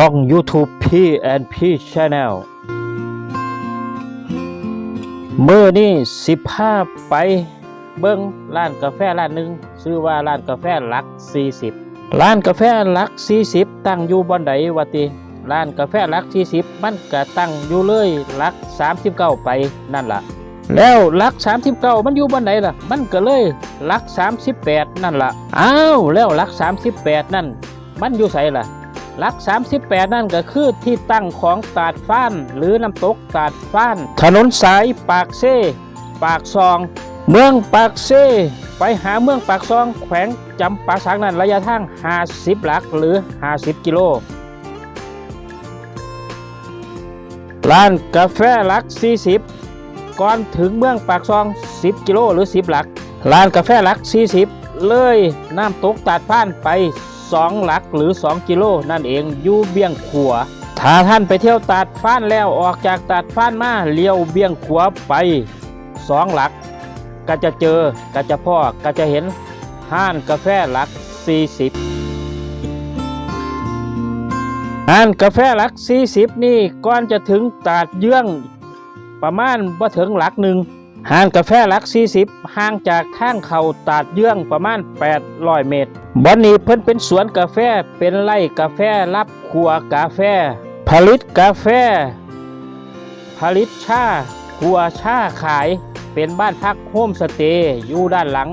ช่อง YouTube P&P Channel เมื่อนี่สิบห้าไปเบิ้งร้านกาแฟร้านหนึ่งชื่อว่าร้านกาแฟลัก40ร้านกาแฟลัก40ตั้งอยู่บอนไดวะติร้านกาแฟลัก40มันก็ตั้งอยู่เลยลัก39ไปนั่นล่ะ แล้วลัก39มันอยู่บอนไหนล่ะ มันก็เลยลัก38นั่นล่ะอ้าวแล้วลัก38นั่น มันอยู่ไสล่ะ ลัก 38 นั่นก็คือที่ตั้งของตาดฟ้าน หรือน้ำตกตาดฟ้าน ถนนสายปากเซ่ปากซอง เมืองปากเซ่ไปหาเมืองปากซองแขวงจำปาสักนั้นระยะทาง 50 หลักหรือ 50 กิโลร้านกาแฟหลัก 40 ก่อนถึงเมืองปากซอง 10 กิโลหรือ 10 หลักร้านกาแฟหลัก 40 เลยน้ำตกตาดฟ้านไป 2 หลักหรือ 2 กิโลนั่นเองอยู่เบี้ยงขัวถ้าท่านไปเที่ยวตาดฟ้านแล้วออกจากตาดฟ้านมาเลี้ยวเบี้ยงขัวไป 2 หลัก ก็จะเจอก็จะพ่อก็จะเห็นห้านกาแฟหลัก 40ห้านกาแฟหลัก 40 นี่ก่อนจะถึงตาดเยื้องประมาณบ่ถึงหลักหนึ่ง ห้านกาแฟลัก40ห่างจากทางเขาตาดเยื้องประมาณ 800 เมตรบ่อนนี้เพิ่นเป็นสวนกาแฟเป็นไร่กาแฟรับครัวกาแฟ ผลิตกาแฟ ผลิตชาครัวชาขายเป็นบ้านพักโฮมสเตย์อยู่ด้านหลัง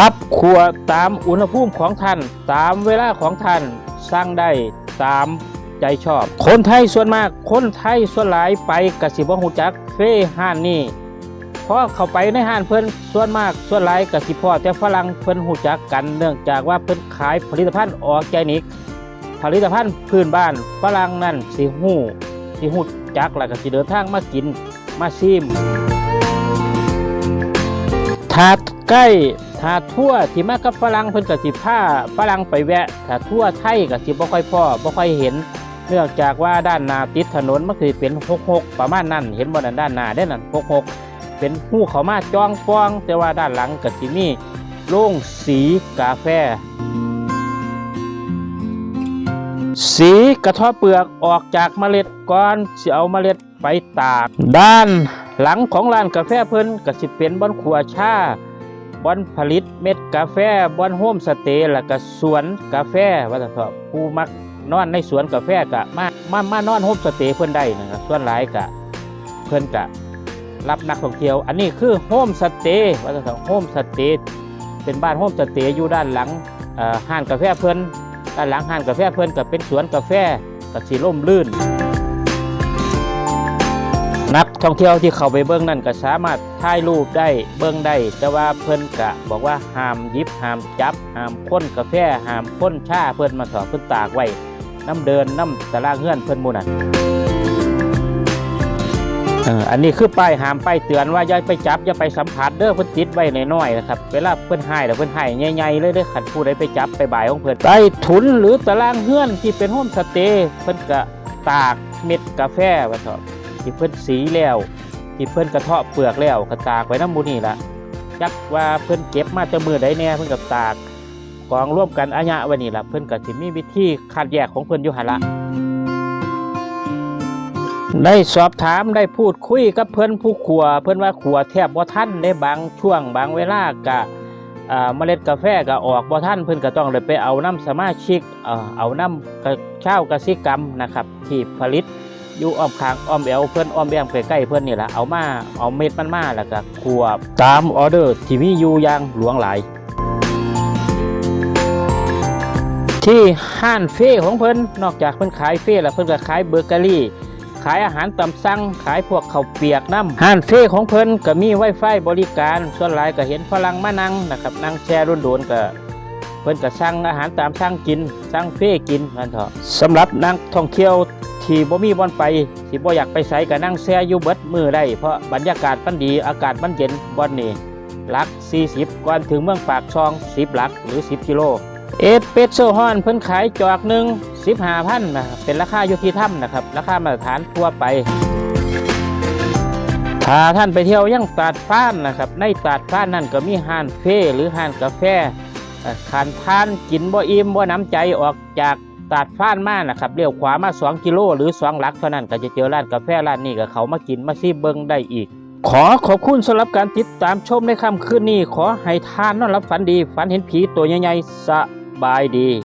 รับครัวตามอุณหภูมิของท่าน ตามเวลาของท่านสร้างได้ตาม ใจชอบ คนไทยส่วนมาก คนไทยส่วนหลายไปกสิบ่ฮู้จักเฟ่ห้านนี่เพราะเขาไปในห้านเพิ่อนส่วนมากส่วนหลายกสิพ่อแต่ฝรั่งเพิ่อนฮู้จักกันเนื่องจากว่าเพิ่อนขายผลิตภัณฑ์ออร์แกนิก ผลิตภัณฑ์พื้นบ้านฝรั่งนั่นสิฮู้สิฮู้จักแล้วก็สิเดินทางมากินมาชิมถาดใกล้ถาดทั่วที่มากับฝรั่งเพิ่นก็สิพาฝรั่งไปแวะถาดทั่วไทยก็สิบ่ค่อยพ่อบ่ค่อยเห็น เนื่องจากว่าด้านหน้าติดถนนมันคือเป็น66ประมาณนั้นเห็นบนั่นด้านหน้าได้นั่น66เป็นหู้เขามาจ้องป้อง แต่ว่าด้านหลังก็สิมีโรงสีกาแฟ สีกระเทาะเปลือกออกจากเมล็ดก่อนสิเอาเมล็ดไปตาก ด้านหลังของร้านกาแฟเพิ่นก็สิเป็นบอนครัวชาบอนผลิตเม็ดกาแฟบอนโฮมสเตย์แล้วก็สวนกาแฟว่าแต่นเถอะผู้มัก นอนในสวนกาแฟก็มามามานอนโฮมสเตย์เพิ่อนได้นะครับส่วนหลายก็เพิ่อนก็รับนักท่องเที่ยว อันนี้คือโฮมสเตย์ว่าแต่นเถอะโฮมสเตย์เป็นบ้านโฮมสเตย์อยู่ด้านหลังห้านกาแฟเพิ่อนด้านหลังห้านกาแฟเพิ่อนก็เป็นสวนกาแฟก็สิร่มรื่น นักท่องเที่ยวที่เข้าไปเบิ้องนั่นก็สามารถถ่ายรูปได้เบิ้องได้ แต่ว่าเพิ่อนกะบอกว่าห้ามยิบห้ามจับห้ามพ่นกาแฟห้ามพ่นชาเพิ่อนมาถอดเพิ่นตากไว้ น้ำเดินน้ำตารางเฮือนเพิ่นมูนั่นอันนี้คือป้ายห้ามป้ายเตือนว่าอย่าไปจับอย่าไปสัมผัสเด้อเพิ่นติดไว้น้อยๆนะครับเวลาเพิ่นให้แล้วเพิ่นให้ใหญ่ๆเลยเด้อขันผู้ใดไปจับไปบ่ายของเพิ่นใต้ถุนหรือตารางเฮือนที่เป็นโฮมสเตย์เพิ่นก็ตากเม็ดกาแฟว่าเถอะที่เพิ่นสีแล้วที่เพิ่นกระเทาะเปลือกแล้วก็ตากไว้น้ำมูนี่ละจักว่าเพิ่นเก็บมาจะมือใดแน่เพิ่นกับตาก กองร่วมกันอาญะไว้นี่ละเพิ่นก็สิมีวิธีคัดแยกของเพิ่นอยู่หั่นละได้สอบถามได้พูดคุยกับเพิ่นผู้ขัว เพิ่นว่าขัวแทบบ่ทันในบางช่วงบางเวลากะเมล็ดกาแฟก็ออกบ่ทันเพิ่นก็ต้องเลยไปเอาน้ำสมาชิกเอ่อเอาน้ำกะเช่ากสิกรรมนะครับที่ผลิตอยู่อ้อมคางอ้อมแอวเพื่อนอ้อมแอมใกล้ๆเพื่อนนี่แหละเอามาเอาเม็ดมันมาแล้วก็ขวบตามออเดอร์ที่มีอยู่อย่างหลวงหลาย ที่ห้านเฟ่ของเพิ่นนอกจากเพิ่นขายเฟ่แล้วเพิ่นก็ขายเบเกอรี่ ขายอาหารตามสั่งขายพวกข้าวเปียกน้ำห้านเฟ่ของเพิ่นก็มีไวไฟบริการ ส่วนหลายก็เห็นฝรั่งมานั่งนะครับนั่งแช่โดนๆก็เพิ่นก็สั่งอาหารตามสั่งกินสั่งเฟ่กินนั่นเถอะสำหรับนักท่องเที่ยวที่บ่มีบ่อนไปที่บ่อยากไปไสก็นั่งแช่อยู่เบิดมือได้เพราะบรรยากาศมันดีอากาศมันเย็นบอนนี้หลัก 40 ก่อนถึงเมืองปากช่อง 10หลักหรือ 10 กิโล เอสเปรสโซฮอนเพิ่นขายจอกหนึ่ง15,000นะครับเป็นราคาอยู่ที่ถ้ำนะครับ ราคามาตรฐานทั่วไป ถ้าท่านไปเที่ยวยังตาดฟ้านนะครับ ในตาดฟ้านนั่นก็มีห้านเฟ่หรือห้านกาแฟเอ่อคันท่านกินบ่อิ่มบ่น้ำใจออกจากตาดฟ้านมานะครับเลี้ยวขวามา 2 กิโล หรือ 2 หลักเท่านั้นก็จะเจอร้านกาแฟร้านนี้ก็เขามากินมาซีเบิงได้อีก ขอขอบคุณสำหรับการติดตามชมในค่ำคืนนี้ ขอให้ทานนอนรับฝันดี ฝันเห็นผีตัวใหญ่ๆสะ บายดี